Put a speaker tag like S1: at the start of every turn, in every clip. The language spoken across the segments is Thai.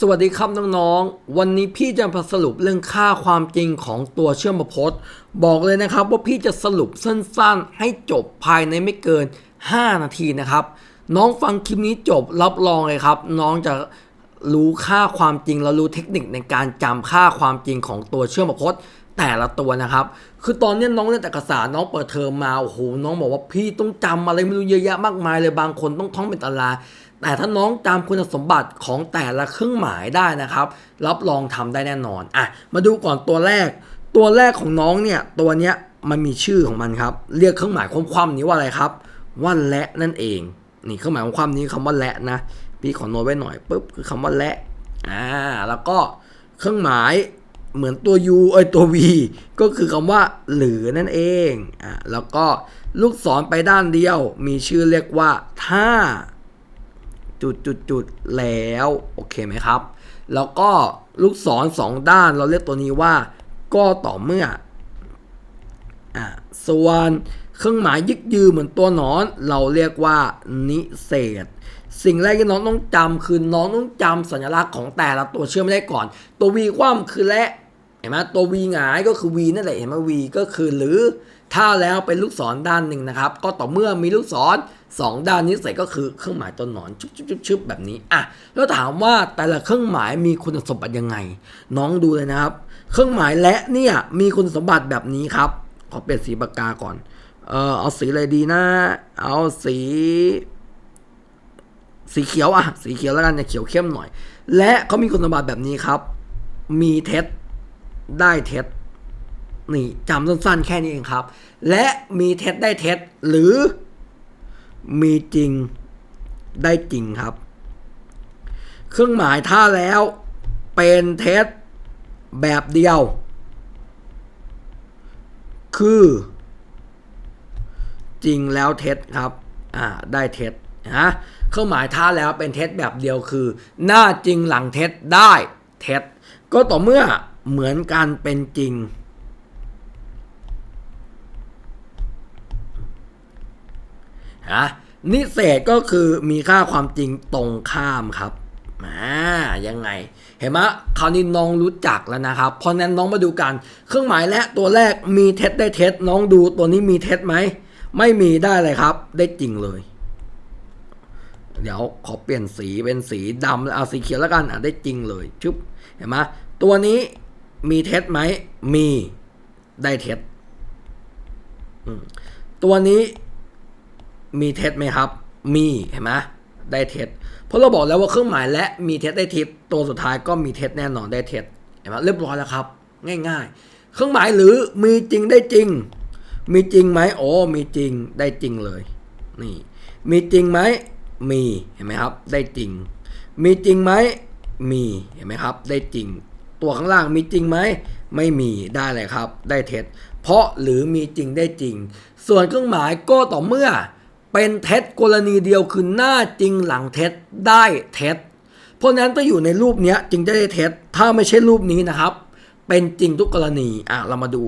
S1: สวัสดีครับน้องๆ วันนี้พี่จะมาสรุปเรื่องค่าความจริงของตัวเชื่อมประพจน์ บอกเลยนะครับว่าพี่จะสรุปสั้นๆ ให้จบภายในไม่เกิน 5 นาทีนะครับ น้องฟังคลิปนี้จบรับรองเลยครับ น้องจะรู้ค่าความจริงและรู้เทคนิคในการจำค่าความจริงของตัวเชื่อมประพจน์แต่ละตัวนะครับ คือตอนนี้น้องเรียนแต่เอกสารน้องเปิดเทอมมาโอ้โหน้องบอกว่าพี่ต้องจำอะไรไม่รู้เยอะแยะมากมายเลยบางคนต้องท่องเป็นตาราง แต่ถ้าน้องจำคุณสมบัติของแต่ละเครื่องหมายได้นะครับ รับรองทำได้แน่นอนอะมาดูก่อนตัวแรก ตัวแรกของน้องเนี่ยตัวเนี้ยมันมีชื่อของมันครับ เรียกเครื่องหมายความความนี้ว่าอะไรครับว่าและนั่นเอง นี่เครื่องหมายความความนี้คำว่าและนะ พี่ขอโน้ตไว้หน่อยปุ๊บคือคำว่าและอ่าแล้วก็เครื่องหมายเหมือนตัว u เอ้ยตัว v ก็คือคำว่าหรือนั่นเองอ่าแล้วก็ลูกศรไปด้านเดียว มีชื่อเรียกว่าถ้า จุดจุดจุดแล้วโอเคไหมครับ แล้วก็ลูกศรสองด้านเราเรียกตัวนี้ว่าก็ต่อเมื่ออ่าส่วนเครื่องหมายยึกยือเหมือนตัวหนอน เราเรียกว่านิเศษ สิ่งแรกที่น้องต้องจำคือน้องต้องจำสัญลักษณ์ของแต่ละตัวเชื่อมไม่ได้ก่อน ตัว v คว่ำคือและเห็นไหมตัว v หงายก็คือ v นั่นแหละเห็นไหม v ก็คือหรือถ้าแล้วเป็นลูกศรด้านหนึ่งนะครับ ก็ต่อเมื่อมีลูกศร สองด้านนี้ใส่ก็คือเครื่องหมายตัวหนอนชุบชุบชุบชุบแบบนี้อะแล้วถามว่าแต่ละเครื่องหมายมีคุณสมบัติยังไง น้องดูเลยนะครับ เครื่องหมายและเนี่ยมีคุณสมบัติแบบนี้ครับ ขอเปลี่ยนสีปากกาก่อนเออเอาสีอะไรดีนะ เอาสี สีเขียวอะสีเขียวแล้วกันเนี่ยเขียวเข้มหน่อย และเขามีคุณสมบัติแบบนี้ครับ มีเท็จได้เท็จนี่จำสั้นๆแค่นี้เองครับ และมีเท็จได้เท็จหรือ มีจริงได้จริงครับ เครื่องหมายถ้าแล้วเป็นเท็จแบบเดียว คือ จริงแล้วเท็จครับ อ่า ได้เท็จนะเครื่องหมายถ้าแล้วเป็นเท็จแบบเดียวคือ หน้าจริงหลังเท็จได้เท็จก็ต่อเมื่อเหมือนกันเป็นจริง ฮะนิเศษก็คือมีค่าความจริงตรงข้ามครับอ่ายังไง เห็นไหมคราวนี้น้องรู้จักแล้วนะครับ เพราะนั้นน้องมาดูกัน เครื่องหมายและตัวแรกมีเท็จได้เท็จน้องดูตัวนี้มีเท็จไหม ไม่มีได้เลยครับ ได้จริงเลย เดี๋ยวขอเปลี่ยนสีเป็นสีดำเอาสีเขียวแล้วกันอะได้จริงเลยชึบเห็นไหมตัวนี้มีเท็จไหม มีได้เท็จตัวนี้ มีเท็จไหมครับ มีเห็นไหมได้เท็จเพราะเราบอกแล้วว่าเครื่องหมายและมีเท็จได้เท็จตัวสุดท้ายก็มีเท็จแน่นอนได้เท็จเห็นไหมเรียบร้อยแล้วครับ ง่าย ๆ เครื่องหมายหรือมีจริงได้จริง มีจริงไหมโอ้มีจริงได้จริงเลยนี่มีจริงไหมมีเห็นไหมครับ ได้จริง มีจริงไหมมีเห็นไหมครับ ได้จริง ตัวข้างล่างมีจริงไหมไม่มีได้เลยครับ ได้เท็จ เพราะหรือมีจริงได้จริง ส่วนเครื่องหมายก็ต่อเมื่อ เป็นเท็จกรณีเดียวคือหน้าจริงหลังเท็จได้เท็จเพราะนั้นต้องอยู่ในรูปนี้จึงได้เท็จถ้าไม่ใช่รูปนี้นะครับ เป็นจริงทุกกรณีอะเรามาดู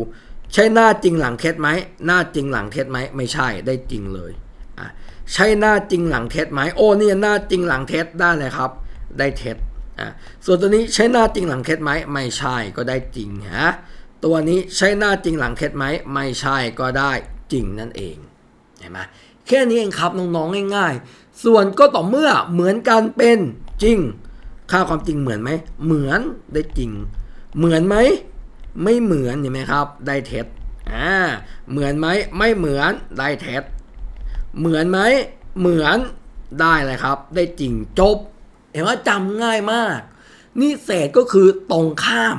S1: ใช่หน้าจริงหลังเท็จไหมหน้าจริงหลังเท็จไหมไม่ใช่ได้จริงเลยอะใช่หน้าจริงหลังเท็จไหมโอ้เนี่ยหน้าจริงหลังเท็จได้เลยครับ ได้เท็จอะส่วนตัวนี้ใช่หน้าจริงหลังเท็จไหมไม่ใช่ก็ได้จริงฮะตัวนี้ใช่หน้าจริงหลังเท็จไหมไม่ใช่ก็ได้จริงนั่นเองเห็นไหม แค่นี้เองครับน้องๆง่าย ๆ ส่วนก็ต่อเมื่อเหมือนกันเป็นจริง ค่าความจริงเหมือนไหม เหมือนได้จริง เหมือนไหม ไม่เหมือนเห็นไหมครับ ได้เท็จอ่าเหมือนไหมไม่เหมือนได้เท็จเหมือนไหมเหมือนได้เลยครับ ได้จริงจบ เห็นว่าจำง่ายมากนิเศษก็คือตรงข้าม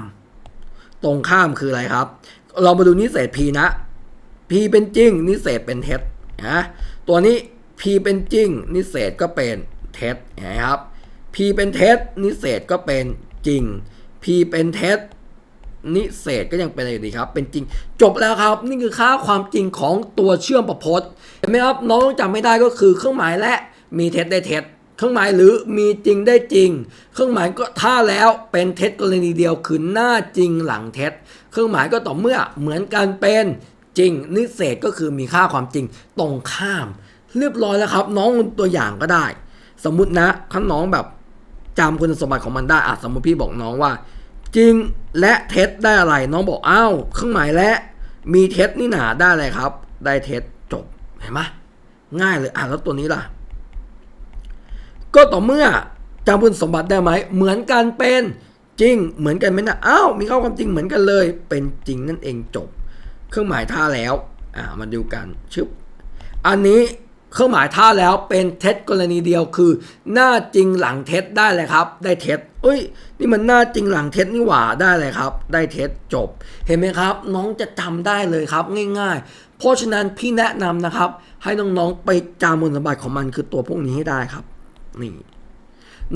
S1: ตรงข้ามคืออะไรครับ เรามาดูนิเศษ p นะ p เป็นจริงนิเศษเป็นเท็จ นะตัวนี้ p เป็นจริง นิเศษก็เป็นเท็จนไหมครับ p เป็นเท็จนิเศษก็เป็นจริง p เป็นเท็จนิเศษก็ยังเป็นอะไรอยู่ดีครับ เป็นจริง จบแล้วครับ นี่คือค่าความจริงของตัวเชื่อมประพจน์เห็นไหมครับ น้องจำไม่ได้ก็คือเครื่องหมายและมีเท็จได้เท็จเครื่องหมายหรือมีจริงได้จริง เครื่องหมายก็ถ้าแล้วเป็นเท็จกรณีเดียวคือหน้าจริงหลังเท็จ เครื่องหมายก็ต่อเมื่อเหมือนกันเป็น จริง นิเศษก็คือมีค่าความจริงตรงข้าม เรียบร้อยแล้วครับ น้องตัวอย่างก็ได้ สมมุตินะถ้าน้องแบบจำคุณสมบัติของมันได้อะสมมติพี่บอกน้องว่า จริงและเท็จได้อะไร น้องบอกอ้าวเครื่องหมายและมีเท็จนี่หนาได้อะไรครับ ได้เท็จจบเห็นไหมง่ายเลยอะแล้วตัวนี้ล่ะ ก็ต่อเมื่อจำคุณสมบัติได้ไหมเหมือนกันเป็นจริงเหมือนกันไหมนะอ้าวมีข้อความจริงเหมือนกันเลย เป็นจริงนั่นเองจบ เครื่องหมายท่าแล้วอ่ามาดูกันชึบอันนี้เครื่องหมายท่าแล้วเป็นเท็จกรณีเดียวคือ หน้าจริงหลังเท็จได้เลยครับ ได้เท็จเอ้ย นี่มันหน้าจริงหลังเท็จนี่หว่าได้เลยครับ ได้เท็จจบ เห็นไหมครับ น้องจะจำได้เลยครับ ง่ายๆ เพราะฉะนั้นพี่แนะนำนะครับ ให้น้องๆไปจำคุณสมบัติของมันคือตัวพวกนี้ให้ได้ครับ นี่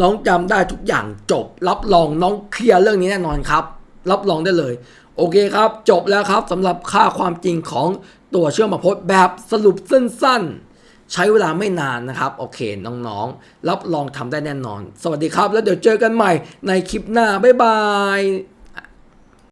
S1: น้องจำได้ทุกอย่างจบ รับรองน้องเคลียร์เรื่องนี้แน่นอนครับ รับรองได้เลย โอเคครับ จบแล้วครับสำหรับค่าความจริงของตัวเชื่อมประพจน์แบบสรุปสั้นๆ ใช้เวลาไม่นานนะครับ โอเคน้องๆ รับรองทำได้แน่นอน สวัสดีครับ แล้วเดี๋ยวเจอกันใหม่ในคลิปหน้า บ๊ายบาย